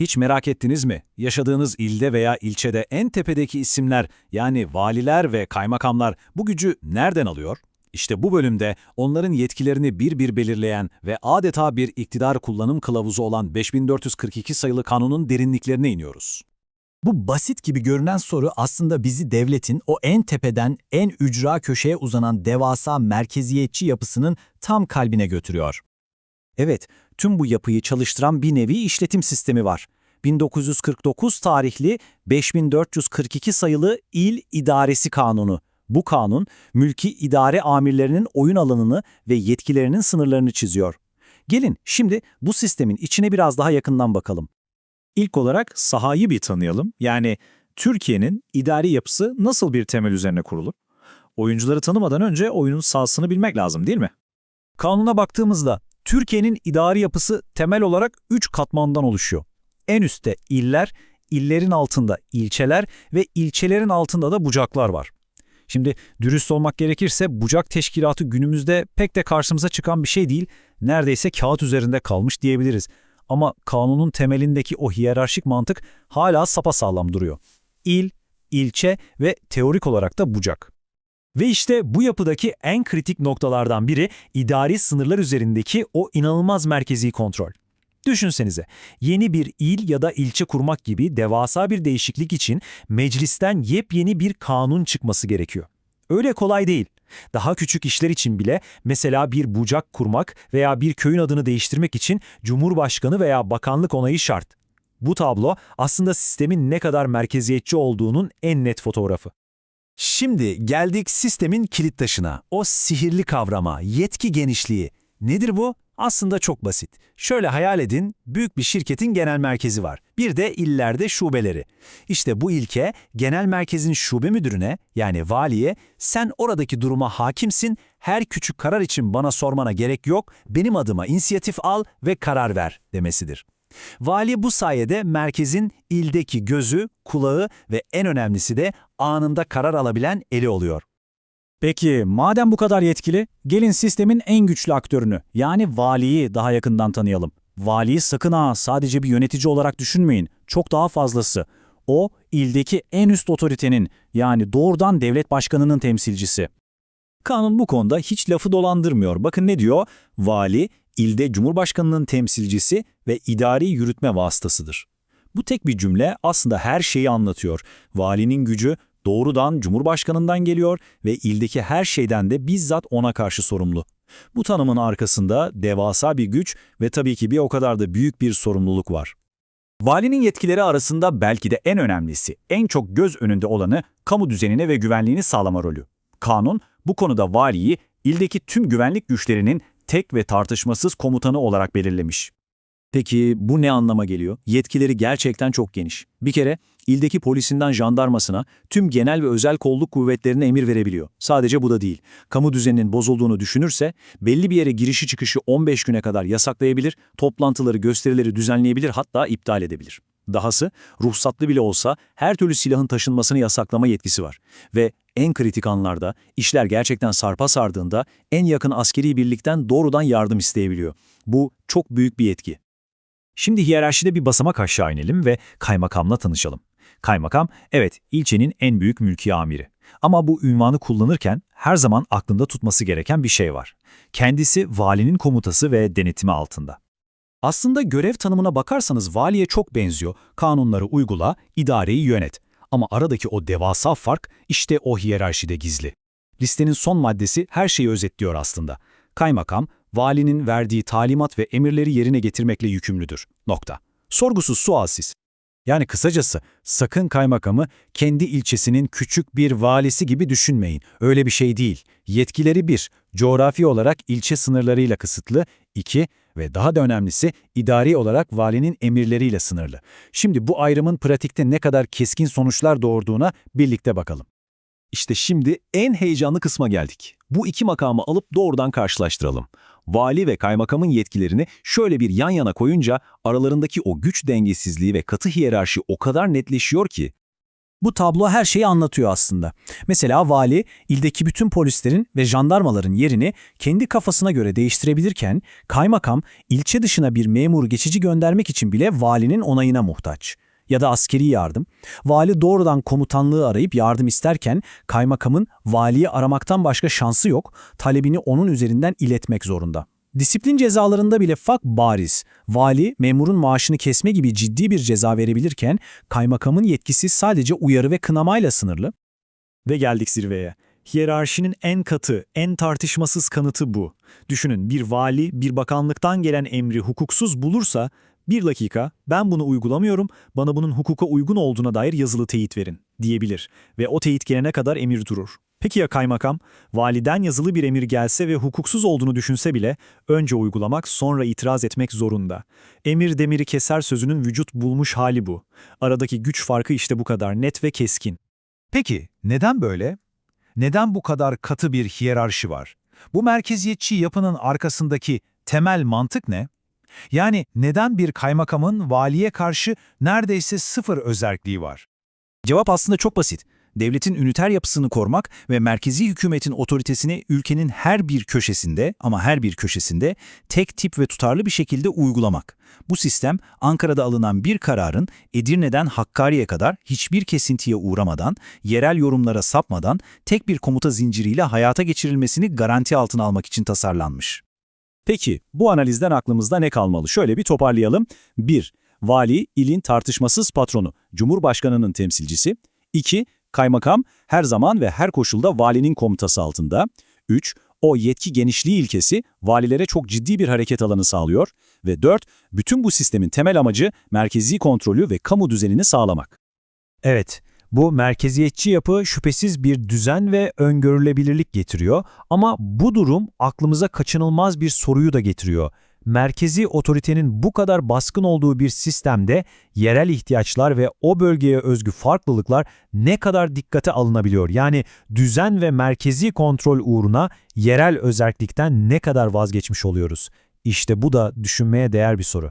Hiç merak ettiniz mi? Yaşadığınız ilde veya ilçede en tepedeki isimler yani valiler ve kaymakamlar bu gücü nereden alıyor? İşte bu bölümde onların yetkilerini bir bir belirleyen ve adeta bir iktidar kullanım kılavuzu olan 5442 sayılı kanunun derinliklerine iniyoruz. Bu basit gibi görünen soru aslında bizi devletin o en tepeden en ücra köşeye uzanan devasa merkeziyetçi yapısının tam kalbine götürüyor. Evet, tüm bu yapıyı çalıştıran bir nevi işletim sistemi var. 1949 tarihli 5442 sayılı İl İdaresi Kanunu. Bu kanun, mülki idare amirlerinin oyun alanını ve yetkilerinin sınırlarını çiziyor. Gelin şimdi bu sistemin içine biraz daha yakından bakalım. İlk olarak sahayı bir tanıyalım. Yani Türkiye'nin idari yapısı nasıl bir temel üzerine kurulur? Oyuncuları tanımadan önce oyunun sahasını bilmek lazım değil mi? Kanuna baktığımızda Türkiye'nin idari yapısı temel olarak 3 katmandan oluşuyor. En üstte iller, illerin altında ilçeler ve ilçelerin altında da bucaklar var. Şimdi dürüst olmak gerekirse bucak teşkilatı günümüzde pek de karşımıza çıkan bir şey değil, neredeyse kağıt üzerinde kalmış diyebiliriz. Ama kanunun temelindeki o hiyerarşik mantık hala sapasağlam duruyor. İl, ilçe ve teorik olarak da bucak. Ve işte bu yapıdaki en kritik noktalardan biri idari sınırlar üzerindeki o inanılmaz merkezi kontrol. Düşünsenize, yeni bir il ya da ilçe kurmak gibi devasa bir değişiklik için meclisten yepyeni bir kanun çıkması gerekiyor. Öyle kolay değil. Daha küçük işler için bile mesela bir bucak kurmak veya bir köyün adını değiştirmek için Cumhurbaşkanı veya bakanlık onayı şart. Bu tablo aslında sistemin ne kadar merkeziyetçi olduğunun en net fotoğrafı. Şimdi geldik sistemin kilit taşına, o sihirli kavrama, yetki genişliği. Nedir bu? Aslında çok basit. Şöyle hayal edin, büyük bir şirketin genel merkezi var. Bir de illerde şubeleri. İşte bu ilke genel merkezin şube müdürüne yani valiye sen oradaki duruma hakimsin, her küçük karar için bana sormana gerek yok, benim adıma inisiyatif al ve karar ver demesidir. Vali bu sayede merkezin ildeki gözü, kulağı ve en önemlisi de anında karar alabilen eli oluyor. Peki madem bu kadar yetkili, gelin sistemin en güçlü aktörünü yani valiyi daha yakından tanıyalım. Valiyi sakın ha sadece bir yönetici olarak düşünmeyin, çok daha fazlası. O, ildeki en üst otoritenin yani doğrudan devlet başkanının temsilcisi. Kanun bu konuda hiç lafı dolandırmıyor. Bakın ne diyor? Vali, ilde cumhurbaşkanının temsilcisi ve idari yürütme vasıtasıdır. Bu tek bir cümle aslında her şeyi anlatıyor. Valinin gücü doğrudan Cumhurbaşkanından geliyor ve ildeki her şeyden de bizzat ona karşı sorumlu. Bu tanımın arkasında devasa bir güç ve tabii ki bir o kadar da büyük bir sorumluluk var. Valinin yetkileri arasında belki de en önemlisi, en çok göz önünde olanı kamu düzenine ve güvenliğini sağlama rolü. Kanun bu konuda valiyi ildeki tüm güvenlik güçlerinin tek ve tartışmasız komutanı olarak belirlemiş. Peki bu ne anlama geliyor? Yetkileri gerçekten çok geniş. Bir kere ildeki polisinden jandarmasına tüm genel ve özel kolluk kuvvetlerine emir verebiliyor. Sadece bu da değil. Kamu düzeninin bozulduğunu düşünürse belli bir yere girişi çıkışı 15 güne kadar yasaklayabilir, toplantıları, gösterileri düzenleyebilir hatta iptal edebilir. Dahası ruhsatlı bile olsa her türlü silahın taşınmasını yasaklama yetkisi var. Ve en kritik anlarda işler gerçekten sarpa sardığında en yakın askeri birlikten doğrudan yardım isteyebiliyor. Bu çok büyük bir yetki. Şimdi hiyerarşide bir basamak aşağı inelim ve kaymakamla tanışalım. Kaymakam, evet ilçenin en büyük mülki amiri. Ama bu ünvanı kullanırken her zaman aklında tutması gereken bir şey var. Kendisi valinin komutası ve denetimi altında. Aslında görev tanımına bakarsanız valiye çok benziyor. Kanunları uygula, idareyi yönet. Ama aradaki o devasa fark işte o hiyerarşide gizli. Listenin son maddesi her şeyi özetliyor aslında. Kaymakam, valinin verdiği talimat ve emirleri yerine getirmekle yükümlüdür. Nokta. Sorgusuz sualsiz. Yani kısacası sakın kaymakamı kendi ilçesinin küçük bir valisi gibi düşünmeyin. Öyle bir şey değil. Yetkileri bir, coğrafi olarak ilçe sınırlarıyla kısıtlı, iki ve daha da önemlisi idari olarak valinin emirleriyle sınırlı. Şimdi bu ayrımın pratikte ne kadar keskin sonuçlar doğurduğuna birlikte bakalım. İşte şimdi en heyecanlı kısma geldik. Bu iki makamı alıp doğrudan karşılaştıralım. Vali ve kaymakamın yetkilerini şöyle bir yan yana koyunca aralarındaki o güç dengesizliği ve katı hiyerarşi o kadar netleşiyor ki Bu tablo her şeyi anlatıyor aslında. Mesela vali ildeki bütün polislerin ve jandarmaların yerini kendi kafasına göre değiştirebilirken kaymakam ilçe dışına bir memur geçici göndermek için bile valinin onayına muhtaç. Ya da askeri yardım. Vali doğrudan komutanlığı arayıp yardım isterken kaymakamın valiyi aramaktan başka şansı yok, talebini onun üzerinden iletmek zorunda. Disiplin cezalarında bile fark bariz. Vali, memurun maaşını kesme gibi ciddi bir ceza verebilirken kaymakamın yetkisi sadece uyarı ve kınamayla sınırlı. Ve geldik zirveye. Hiyerarşinin en katı, en tartışmasız kanıtı bu. Düşünün bir vali bir bakanlıktan gelen emri hukuksuz bulursa bir dakika ben bunu uygulamıyorum bana bunun hukuka uygun olduğuna dair yazılı teyit verin diyebilir ve o teyit gelene kadar emir durur. Peki ya kaymakam? Validen yazılı bir emir gelse ve hukuksuz olduğunu düşünse bile önce uygulamak sonra itiraz etmek zorunda. Emir demiri keser sözünün vücut bulmuş hali bu. Aradaki güç farkı işte bu kadar net ve keskin. Peki neden böyle? Neden bu kadar katı bir hiyerarşi var? Bu merkeziyetçi yapının arkasındaki temel mantık ne? Yani neden bir kaymakamın valiye karşı neredeyse sıfır özerkliği var? Cevap aslında çok basit. Devletin üniter yapısını korumak ve merkezi hükümetin otoritesini ülkenin her bir köşesinde ama her bir köşesinde tek tip ve tutarlı bir şekilde uygulamak. Bu sistem Ankara'da alınan bir kararın Edirne'den Hakkari'ye kadar hiçbir kesintiye uğramadan, yerel yorumlara sapmadan tek bir komuta zinciriyle hayata geçirilmesini garanti altına almak için tasarlanmış. Peki bu analizden aklımızda ne kalmalı? Şöyle bir toparlayalım. 1. Vali, ilin tartışmasız patronu, Cumhurbaşkanı'nın temsilcisi. 2. Kaymakam, her zaman ve her koşulda valinin komutası altında. 3. O yetki genişliği ilkesi valilere çok ciddi bir hareket alanı sağlıyor. Ve 4. Bütün bu sistemin temel amacı merkezi kontrolü ve kamu düzenini sağlamak. Evet, bu merkeziyetçi yapı şüphesiz bir düzen ve öngörülebilirlik getiriyor ama bu durum aklımıza kaçınılmaz bir soruyu da getiriyor. Merkezi otoritenin bu kadar baskın olduğu bir sistemde yerel ihtiyaçlar ve o bölgeye özgü farklılıklar ne kadar dikkate alınabiliyor? Yani düzen ve merkezi kontrol uğruna yerel özerklikten ne kadar vazgeçmiş oluyoruz? İşte bu da düşünmeye değer bir soru.